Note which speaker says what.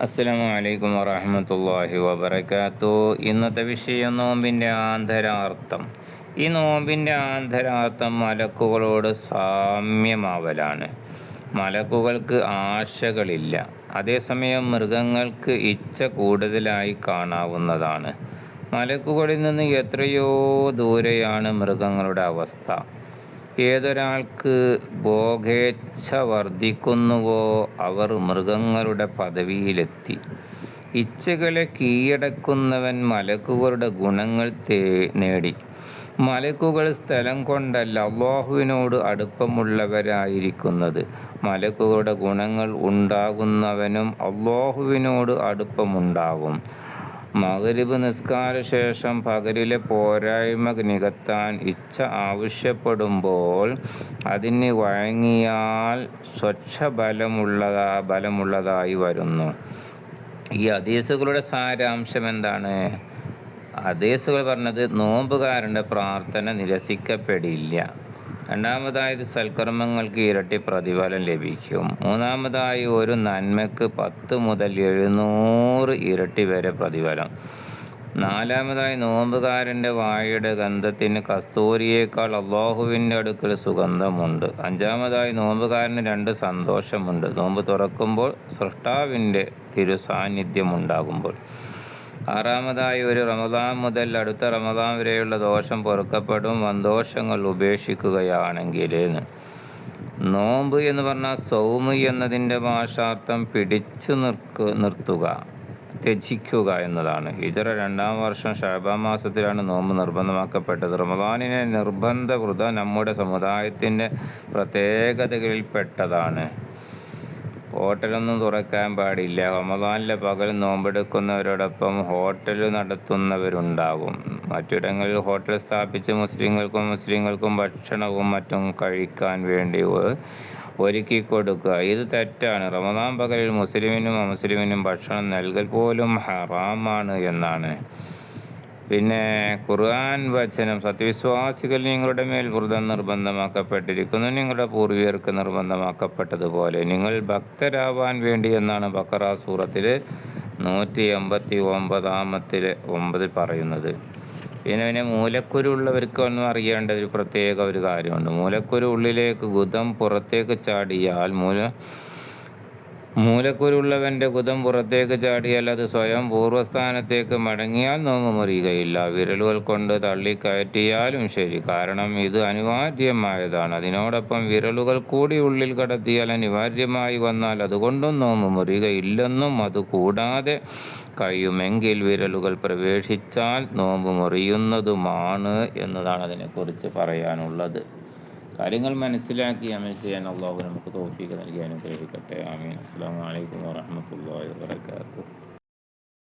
Speaker 1: അസ്സലാമു അലൈക്കും വറഹമത്തല്ലാഹി വബർക്കാത്തു ഇന്നത്തെ വിഷയം നോമ്പിന്റെ ആന്തരാർത്ഥം. ഈ നോമ്പിന്റെ ആന്തരാർത്ഥം മലക്കുകളോട് സാമ്യമാവലാണ്. മലക്കുകൾക്ക് ആശകളില്ല. അതേസമയം മൃഗങ്ങൾക്ക് ഇച്ഛ കൂടുതലായി കാണാവുന്നതാണ്. മലക്കുകളിൽ നിന്ന് എത്രയോ ദൂരെയാണ് മൃഗങ്ങളുടെ അവസ്ഥ. ഏതൊരാൾക്ക് ഭോഗേച്ഛ വർദ്ധിക്കുന്നുവോ അവർ മൃഗങ്ങളുടെ പദവിയിലെത്തി. ഇച്ഛകളെ കീഴടക്കുന്നവൻ മലക്കുകളുടെ ഗുണങ്ങൾ നേടി. മലക്കുകൾ സ്ഥലം കൊണ്ടല്ല അള്ളാഹുവിനോട് അടുപ്പമുള്ളവരായിരിക്കുന്നത്. മലക്കുകളുടെ ഗുണങ്ങൾ ഉണ്ടാകുന്നവനും അള്ളാഹുവിനോട് അടുപ്പമുണ്ടാകും മകരിബ് നിസ്കാര ശേഷം പകരിലെ പോരായ്മ നികത്താൻ ഇച്ഛ ആവശ്യപ്പെടുമ്പോൾ അതിന് വഴങ്ങിയാൽ സ്വച്ഛ ബലമുള്ളതാ ബലമുള്ളതായി വരുന്നു. ഈ ഹദീസുകളുടെ സാരാംശം എന്താണ്? ഹദീസുകൾ പറഞ്ഞത് നോമ്പുകാരന്റെ പ്രാർത്ഥന നിരസിക്കപ്പെടില്ല. രണ്ടാമതായത് സൽക്കർമ്മങ്ങൾക്ക് ഇരട്ടി പ്രതിഫലം ലഭിക്കും. മൂന്നാമതായി ഒരു നന്മയ്ക്ക് പത്ത് മുതൽ എഴുന്നൂറ് ഇരട്ടി വരെ പ്രതിഫലം. നാലാമതായി നോമ്പുകാരന്റെ വായയുടെ ഗന്ധത്തിന് കസ്തൂരിയേക്കാൾ അള്ളാഹുവിന്റെ അടുക്കൽ സുഗന്ധമുണ്ട്. അഞ്ചാമതായി നോമ്പുകാരന് രണ്ട് സന്തോഷമുണ്ട്. നോമ്പ് തുറക്കുമ്പോൾ സൃഷ്ടാവിന്റെ തിരുസാന്നിധ്യം ഉണ്ടാകുമ്പോൾ. ആറാമതായി ഒരു റമദാൻ മുതൽ അടുത്ത റമദാൻ വരെയുള്ള ദോഷം പൊറുക്കപ്പെടും. വന്തോഷങ്ങൾ ഉപേക്ഷിക്കുകയാണെങ്കിൽ നോമ്പ് എന്ന് പറഞ്ഞാൽ സൗമ് എന്നതിന്റെ ഭാഷാർത്ഥം പിടിച്ചു നിർക്ക് നിർത്തുക ത്യജിക്കുക എന്നതാണ്. ഹിജറ രണ്ടാം വർഷം ഷാബാ മാസത്തിലാണ് നോമ്പ് നിർബന്ധമാക്കപ്പെട്ടത്. റമദാനിനെ നിർബന്ധ വൃത നമ്മുടെ സമുദായത്തിന്റെ പ്രത്യേകതകളിൽപ്പെട്ടതാണ്. ഹോട്ടലൊന്നും തുറക്കാൻ പാടില്ല. റമദാനിലെ പകൽ നോമ്പെടുക്കുന്നവരോടൊപ്പം ഹോട്ടൽ നടത്തുന്നവരുണ്ടാകും. മറ്റിടങ്ങളിൽ ഹോട്ടൽ സ്ഥാപിച്ച് മുസ്ലിങ്ങൾക്കും മുസ്ലിങ്ങൾക്കും ഭക്ഷണവും മറ്റും കഴിക്കാൻ വേണ്ടി ഒരുക്കി കൊടുക്കുക ഇത് തെറ്റാണ്. റമദാൻ പകലിൽ മുസ്ലിമിനും അമുസ്ലിമിനും ഭക്ഷണം നൽകൽ പോലും ഹറാമാണ് എന്നാണ്. പിന്നെ ഖുർആൻ വചനം സത്യവിശ്വാസികൾ നിങ്ങളുടെ മേൽ വ്രതം നിർബന്ധമാക്കപ്പെട്ടിരിക്കുന്നു. നിങ്ങളുടെ പൂർവികർക്ക് നിർബന്ധമാക്കപ്പെട്ടതുപോലെ നിങ്ങൾ ഭക്തരാവാൻ വേണ്ടി എന്നാണ് ബക്കറ സൂറത്തിൽ നൂറ്റി എൺപത്തി ഒമ്പതാമത്തിൽ ഒമ്പതിൽ പറയുന്നത്. പിന്നെ പിന്നെ മൂലക്കുരു ഉള്ളവർക്കൊന്നും അറിയേണ്ട ഒരു പ്രത്യേക ഒരു കാര്യമുണ്ട്. മൂലക്കുരു ഉള്ളിലേക്ക് ഗുദം പുറത്തേക്ക് ചാടിയാൽ മൂല മൂലക്കുരുള്ളവന്റെ കുതം പുറത്തേക്ക് ചാടിയാൽ അത് സ്വയം പൂർവസ്ഥാനത്തേക്ക് മടങ്ങിയാൽ നോമ്പ് മുറിയുകയില്ല വിരലുകൾ കൊണ്ട് തള്ളിക്കയറ്റിയാലും ശരി. കാരണം ഇത് അനിവാര്യമായതാണ്. അതിനോടൊപ്പം വിരലുകൾ കൂടി ഉള്ളിൽ കടത്തിയാൽ അനിവാര്യമായി വന്നാൽ അതുകൊണ്ടും നോമ്പ് മുറിയുകയില്ലെന്നും അതുകൂടാതെ കഴിയുമെങ്കിൽ വിരലുകൾ പ്രവേശിച്ചാൽ നോമ്പ് മുറിയുന്നതുമാണ് എന്നതാണ് അതിനെക്കുറിച്ച് പറയാനുള്ളത്. കാര്യങ്ങൾ മനസ്സിലാക്കി അമൽ ചെയ്യാൻ അള്ളാഹു നമുക്ക് തോഫീക്ക് നൽകി അനുഗ്രഹിക്കട്ടെ. ആമീൻ. അസ്സാം വലൈക്കും വാഹമത്തല്ലാ വാത്തു